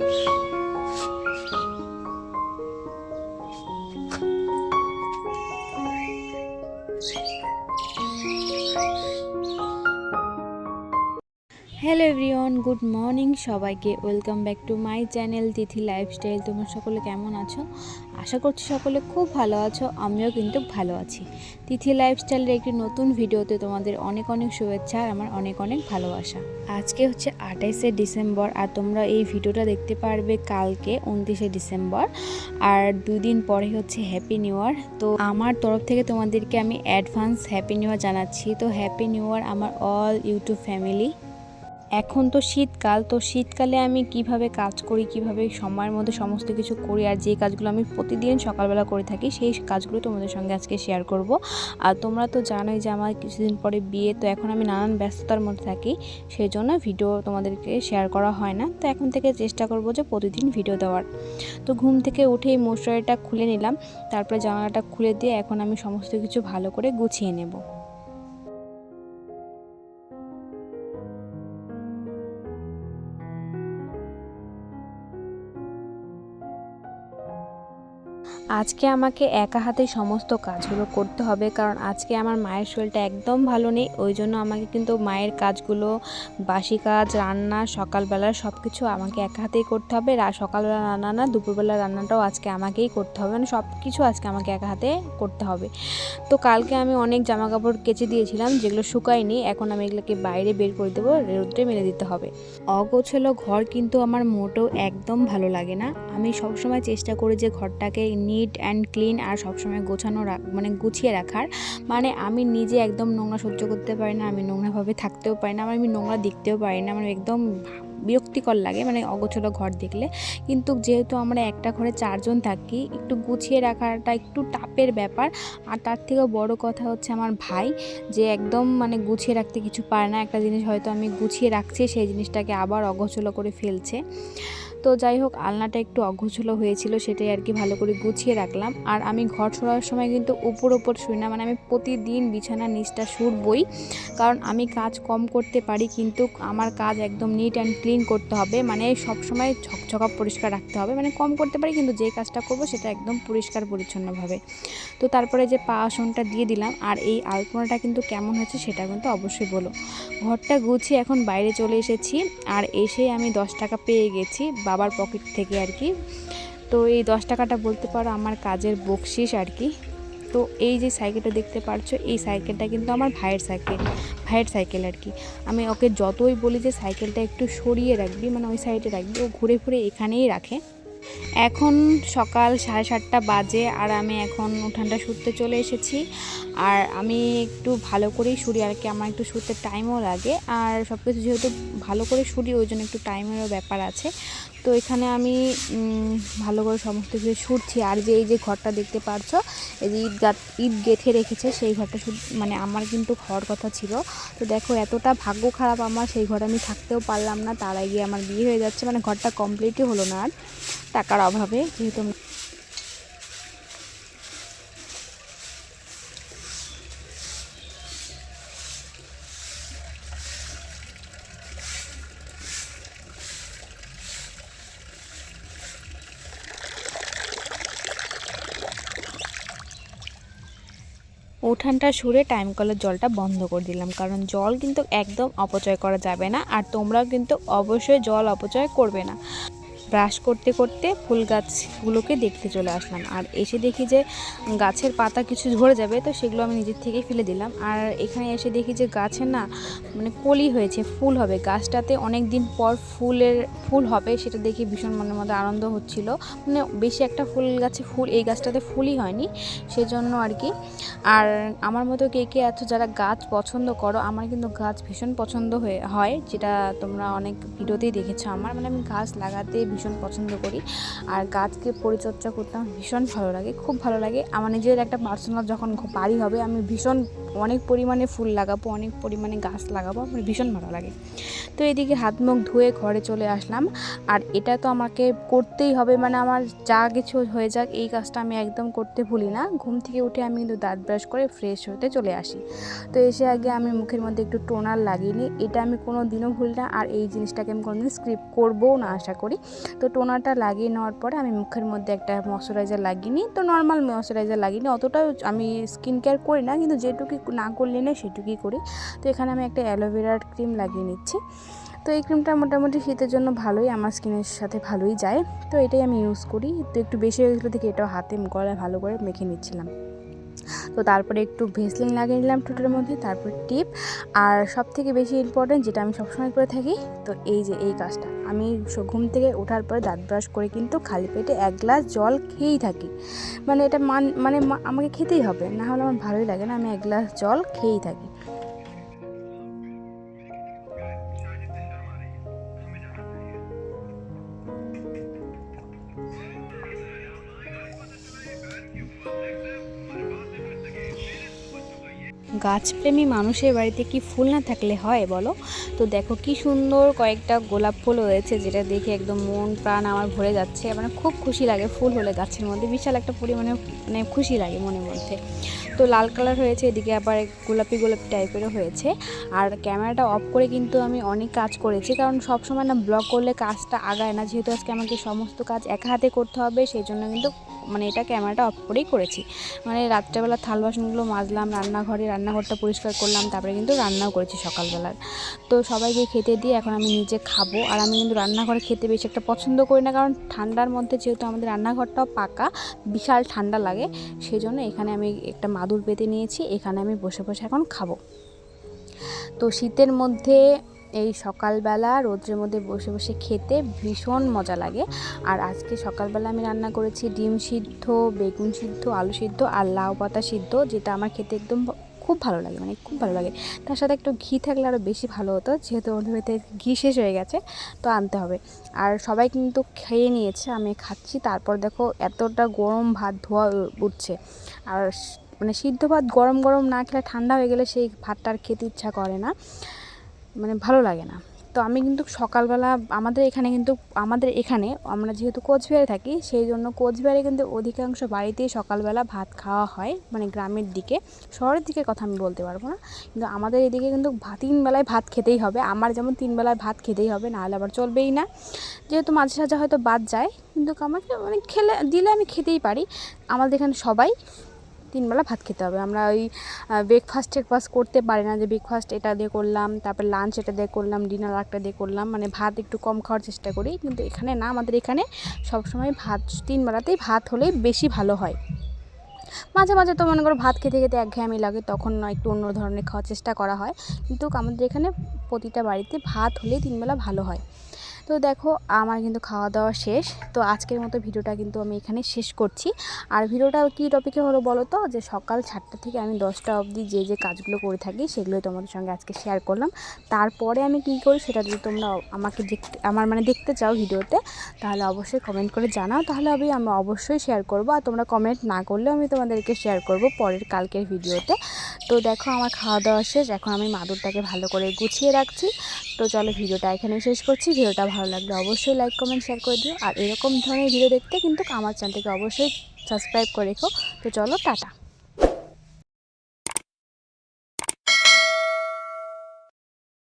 Deus. Hello everyone, good morning সবাইকে। Welcome back to my channel Tithi lifestyle. তোমরা সকলে কেমন আছো? আশা করছি সকলে খুব ভালো আছো, আমিও কিন্তু ভালো আছি। তিথি লাইফস্টাইলের একটি নতুন ভিডিওতে তোমাদের অনেক অনেক শুভেচ্ছা আর আমার অনেক অনেক ভালোবাসা। আজকে হচ্ছে আঠাইশে ডিসেম্বর আর তোমরা এই ভিডিওটা দেখতে পারবে কালকে উনত্রিশে ডিসেম্বর আর দুদিন পরে হচ্ছে হ্যাপি নিউ ইয়ার তো আমার তরফ থেকে তোমাদেরকে আমি অ্যাডভান্স হ্যাপি নিউ ইয়ার জানাচ্ছি। তো হ্যাপি নিউ ইয়ার আমার অল ইউটিউব ফ্যামিলি এখন তো শীতকাল, তো শীতকালে আমি কীভাবে কাজ করি, কীভাবে সময়ের মধ্যে সমস্ত কিছু করি আর যে কাজগুলো আমি প্রতিদিন সকালবেলা করে থাকি, সেই কাজগুলো তোমাদের সঙ্গে আজকে শেয়ার করব। আর তোমরা তো জানোই যে আমার কিছুদিন পরে বিয়ে, তো এখন আমি নানান ব্যস্ততার মধ্যে থাকি সেই জন্য ভিডিও তোমাদেরকে শেয়ার করা হয় না। তো এখন থেকে চেষ্টা করব যে প্রতিদিন ভিডিও দেওয়ার। তো ঘুম থেকে উঠেই মশারিটা খুলে নিলাম, তারপরে জানালাটা খুলে দিয়ে এখন আমি সমস্ত কিছু ভালো করে গুছিয়ে নেব। আজকে আমাকে একা হাতে সমস্ত কাজগুলো করতে হবে, কারণ আজকে আমার মায়ের শরীরটা একদম ভালো নেই। ওই জন্য আমাকে কিন্তু মায়ের কাজগুলো, বাসি কাজ, রান্না, সকালবেলা সব কিছু আমাকে একা হাতেই করতে হবে। সকালবেলা রান্না না, দুপুরবেলা রান্নাটাও আজকে আমাকেই করতে হবে। মানে সব কিছু আজকে আমাকে একা হাতে করতে হবে। তো কালকে আমি অনেক জামা কাপড় কেচে দিয়েছিলাম, যেগুলো শুকায়নি। এখন আমি এগুলোকে বাইরে বের করে দেবো, রোদ্রে মেলে দিতে হবে। অগোছালো ঘর কিন্তু আমার মোটেও একদম ভালো লাগে না। আমি সবসময় চেষ্টা করি যে ঘরটাকে নিট অ্যান্ড ক্লিন আর সবসময় গোছানো মানে গুছিয়ে রাখার। মানে আমি নিজে একদম নোংরা সহ্য করতে পারি না, আমি নোংরাভাবে থাকতেও পারি না আমার আমি নোংরা দেখতেও পারি না আমার একদম বিরক্তিকর লাগে মানে অগোছালো ঘর দেখলে। কিন্তু যেহেতু আমরা একটা ঘরে চারজন থাকি, একটু গুছিয়ে রাখাটা একটু টাপের ব্যাপার। আর তার থেকেও বড় কথা হচ্ছে আমার ভাই, যে একদম মানে গুছিয়ে রাখতে কিছু পারে না। একটা জিনিস হয়তো আমি গুছিয়ে রাখছি, সেই জিনিসটাকে আবার অগোছলো করে ফেলছে। তো যাই হোক, আলনাটা একটু অগোছলো হয়েছিল, সেটাই আর কি ভালো করে গুছিয়ে রাখলাম। আর আমি ঘর সরার সময় কিন্তু উপর উপর শুই না মানে আমি প্রতিদিন বিছানার নিচটা শুরবই। কারণ আমি কাজ কম করতে পারি, কিন্তু আমার কাজ একদম নিট অ্যান্ড ক্লিন করতে হবে। মানে সব সময় ঝকঝকা পরিষ্কার রাখতে হবে। মানে কম করতে পারি, কিন্তু যে কাজটা করব সেটা একদম পরিষ্কার পরিচ্ছন্নভাবে। তো তারপরে যে পা আসনটা দিয়ে দিলাম, আর এই আলপনাটা কিন্তু কেমন হয়েছে সেটা কিন্তু অবশ্যই বলো। ঘরটা গুছিয়ে এখন বাইরে চলে এসেছি, আর এসে আমি দশ টাকা পেয়ে গেছি বাবার পকেট থেকে আর কি। তো এই দশ টাকাটা বলতে পারো আমার কাজের বকশিস আর কি। তো এই যে সাইকেলটা দেখতে পারছ, এই সাইকেলটা কিন্তু আমার ভাইয়ের সাইকেল ভাইয়ের সাইকেল আর কি। আমি ওকে যতই বলি যে সাইকেলটা একটু সরিয়ে রাখবি মানে ওই সাইডে রাখবি, ও ঘুরে ঘুরে এখানেই রাখে। এখন সকাল সাড়ে সাতটা বাজে আর আমি এখন উঠানটা শুতে চলে এসেছি। আর আমি একটু ভালো করেই শুরি, আর কি আমার একটু শুতে টাইমও লাগে। আর সব কিছু যেহেতু ভালো করে শুরি, ওই জন্য একটু টাইমেরও ব্যাপার আছে। তো এখানে আমি ভালো করে সমস্ত কিছু ছুটছি আর যে এই যে ঘরটা দেখতে পারছ, এই যে ঈদ গাত ঈদ গেঁথে রেখেছে, সেই ঘরটা মানে আমার কিন্তু ঘর কথা ছিল। তো দেখো এতটা ভাগ্য খারাপ আমার, সেই ঘরে আমি থাকতেও পারলাম না, তার আগে আমার বিয়ে হয়ে যাচ্ছে মানে ঘরটা কমপ্লিটই হলো না আর। টাকার অভাবে, যেহেতু উঠানটা সুরে টাইম কলের জলটা বন্ধ করে দিলাম। কারণ জল কিন্তু একদম অপচয় করা যাবে না, আর তোমরাও কিন্তু অবশ্যই জল অপচয় করবে না। ব্রাশ করতে করতে ফুল গাছগুলোকে দেখতে চলে আসলাম। আর এসে দেখি যে গাছের পাতা কিছু ঝরে যাবে, তো সেগুলো আমি নিজের থেকেই ফেলে দিলাম। আর এখানে এসে দেখি যে গাছে না মানে কলি হয়েছে, ফুল হবে। গাছটাতে অনেক দিন পর ফুলের ফুল হবে, সেটা দেখে ভীষণ মনের মধ্যে আনন্দ হচ্ছিল। মানে বেশি একটা ফুল গাছে ফুল, এই গাছটাতে ফুলই হয়নি, সেজন্য আর কি। আর আমার মতো কে কে আছো যারা গাছ পছন্দ করো, আমার কিন্তু গাছ ভীষণ পছন্দ হয়ে, হয়, যেটা তোমরা অনেক ভিডিওতেই দেখেছ। আমার মানে আমি গাছ লাগাতে ভীষণ পছন্দ করি। আর গাছকে পরিচর্যা করতে আমার ভীষণ ভালো লাগে, খুব ভালো লাগে। আমার নিজের একটা পার্সোনাল যখন বাড়ি হবে, আমি ভীষণ অনেক পরিমাণে ফুল লাগাবো, অনেক পরিমাণে গাছ লাগাবো, আমার ভীষণ ভালো লাগে। তো এদিকে হাত মুখ ধুয়ে ঘরে চলে আসলাম। আর এটা তো আমাকে করতেই হবে মানে আমার যা কিছু হয়ে যাক, এই কাজটা আমি একদম করতে ভুলি না। ঘুম থেকে উঠে আমি কিন্তু দাঁত ব্রাশ করে ফ্রেশ হতে চলে আসি। তো এসে আগে আমি মুখের মধ্যে একটু টোনার লাগিয়ে নিই। এটা আমি কোনো দিনও ভুলি না, আর এই জিনিসটাকে আমি কোনোদিন স্ক্রিপ্ট করবও না, আশা করি। তো টোনারটা লাগিয়ে নেওয়ার পরে আমি মুখের মধ্যে একটা ময়শ্চারাইজার লাগিয়ে নিই। তো নর্মাল ময়শ্চারাইজার লাগিয়ে নিই, অতটাও আমি স্কিন কেয়ার করি না, কিন্তু যেটুকুই না করলে না সেটুকুই করি। তো এখানে আমি একটা অ্যালোভেরার ক্রিম লাগিয়ে নিচ্ছি। তো এই ক্রিমটা মোটামুটি শীতের জন্য ভালোই, আমার স্কিনের সাথে ভালোই যায়। তো এটাই আমি ইউজ করি। তো একটু বেশি হয়ে গেছিল দেখে এটাও হাতে গলায় ভালো করে মেখে নিচ্ছিলাম। তো তারপরে একটু ভেসলিং লাগিয়ে নিলাম ঠোঁটের মধ্যে, তারপর টিপ। আর সব থেকে বেশি ইম্পর্টেন্ট যেটা আমি সবসময় করে থাকি, তো এই যে এই কাজটা। আমি ঘুম থেকে ওঠার পরে দাঁত ব্রাশ করে কিন্তু খালি পেটে এক গ্লাস জল খেয়েই থাকি। মানে এটা মান মানে আমাকে খেতেই হবে, না হলে আমার ভালোই লাগে না, আমি এক গ্লাস জল খেয়েই থাকি। গাছপ্রেমী মানুষের বাড়িতে কি ফুল না থাকলে হয় বলো? তো দেখো কি সুন্দর কয়েকটা গোলাপ ফুল হয়েছে যেটা দেখে একদম মন প্রাণ আমার ভরে যাচ্ছে। মানে খুব খুশি লাগে ফুল হলে গাছের মধ্যে। বিশাল একটা পরিমাণে মানে খুশি লাগে মনের মধ্যে। তো লাল কালার হয়েছে, এদিকে আবার গোলাপি গোলাপি টাইপেরও হয়েছে। আর ক্যামেরাটা অফ করে কিন্তু আমি অনেক কাজ করেছি। কারণ সব সময় না ব্লগ করলে কাজটা আগায় না। যেহেতু আজকে আমাকে সমস্ত কাজ একা হাতে করতে হবে সেই জন্য কিন্তু মানে এটা ক্যামেরাটা অফ করেই করেছি। মানে রাত্রেবেলা থাল বাসনগুলো মাজলাম রান্নাঘরে রান্নাঘরটা পরিষ্কার করলাম, তারপরে কিন্তু রান্নাও করেছি সকালবেলার। তো সবাইকে খেতে দিয়ে এখন আমি নিজে খাব। আর আমি কিন্তু রান্নাঘরে খেতে বেশি একটা পছন্দ করি না, কারণ ঠান্ডার মধ্যে যেহেতু আমাদের রান্নাঘরটাও পাকা, বিশাল ঠান্ডা লাগে সেই জন্য এখানে আমি একটা মাদুর পেতে নিয়েছি, এখানে আমি বসে বসে এখন খাব। তো শীতের মধ্যে এই সকালবেলা রোদ্রের মধ্যে বসে বসে খেতে ভীষণ মজা লাগে। আর আজকে সকালবেলা আমি রান্না করেছি ডিম সিদ্ধ, বেগুন সিদ্ধ, আলু সিদ্ধ আর লাউ পাতা সিদ্ধ, যেটা আমার খেতে একদম খুব ভালো লাগে মানে খুব ভালো লাগে। তার সাথে একটু ঘি থাকলে আরও বেশি ভালো হতো, যেহেতু আমাদের বাড়িতে ঘি শেষ হয়ে গেছে, তো আনতে হবে। আর সবাই কিন্তু খেয়ে নিয়েছে, আমি খাচ্ছি। তারপর দেখো এতটা গরম ভাত ধোয়া উঠছে। আর মানে সিদ্ধ ভাত গরম গরম না খেলে ঠান্ডা হয়ে গেলে সেই ভাতটা আর খেতে ইচ্ছা করে না। মানে ভালো লাগে না। তো আমি কিন্তু সকালবেলা আমাদের এখানে কিন্তু, আমাদের এখানে আমরা যেহেতু কোচবিহারে থাকি, সেই জন্য কোচবিহারে কিন্তু অধিকাংশ বাড়িতেই সকালবেলা ভাত খাওয়া হয় মানে গ্রামের দিকে। শহরের দিকের কথা আমি বলতে পারব না, কিন্তু আমাদের এদিকে কিন্তু তিন বেলায় ভাত খেতেই হবে। আমার যেমন তিন বেলায় ভাত খেতেই হবে, নাহলে আবার চলবেই না। যেহেতু মাঝে সাঝে হয়তো বাদ যায়, কিন্তু আমাকে মানে খেলে, দিলে আমি খেতেই পারি। আমাদের এখানে সবাই তিনবেলা ভাত খেতে হবে। আমরা ওই ব্রেকফাস্ট টেকফাস্ট করতে পারি না যে ব্রেকফাস্ট এটা দিয়ে করলাম, তারপর লাঞ্চ এটা দিয়ে করলাম ডিনার একটা দিয়ে করলাম মানে ভাত একটু কম খাওয়ার চেষ্টা করি। কিন্তু এখানে না, আমাদের এখানে সবসময় ভাত তিন বেলাতেই ভাত হলেই বেশি ভালো হয়। মাঝে মাঝে তো মনে করো ভাত খেতে খেতে একঘেয়েমি লাগে, তখন একটু অন্য ধরনের খাওয়ার চেষ্টা করা হয়। কিন্তু আমাদের এখানে প্রতিটা বাড়িতে ভাত হলেই তিনবেলা ভালো হয়। তো দেখো, আমার কিন্তু খাওয়া দাওয়া শেষ। তো আজকের মতো ভিডিওটা কিন্তু আমি এখানে শেষ করছি। আর ভিডিওটা কী টপিকে হলো বলো তো? যে সকাল সাতটা থেকে আমি দশটা অবধি যে যে কাজগুলো করে থাকি, সেগুলোই তোমাদের সঙ্গে আজকে শেয়ার করলাম। তারপরে আমি কী করি সেটা যদি তোমরা আমাকে দেখতে আমার মানে দেখতে চাও ভিডিওতে, তাহলে অবশ্যই কমেন্ট করে জানাও। তাহলে আমি আমি অবশ্যই শেয়ার করব। আর তোমরা কমেন্ট না করলেও আমি তোমাদেরকে শেয়ার করব পরের কালকের ভিডিওতে। তো দেখো, আমার খাওয়া দাওয়া শেষ। এখন আমি মাদুরটাকে ভালো করে গুছিয়ে রাখছি। তো চলো ভিডিওটা এখানে শেষ করছি। ভিডিওটা ভালো লাগলে অবশ্যই লাইক কমেন্ট শেয়ার করে দিও। আর এরকম ধরনের ভিডিও দেখতে কিন্তু আমার চ্যানেলটাকে অবশ্যই সাবস্ক্রাইব করে রেখো। তো চলো, টাটা।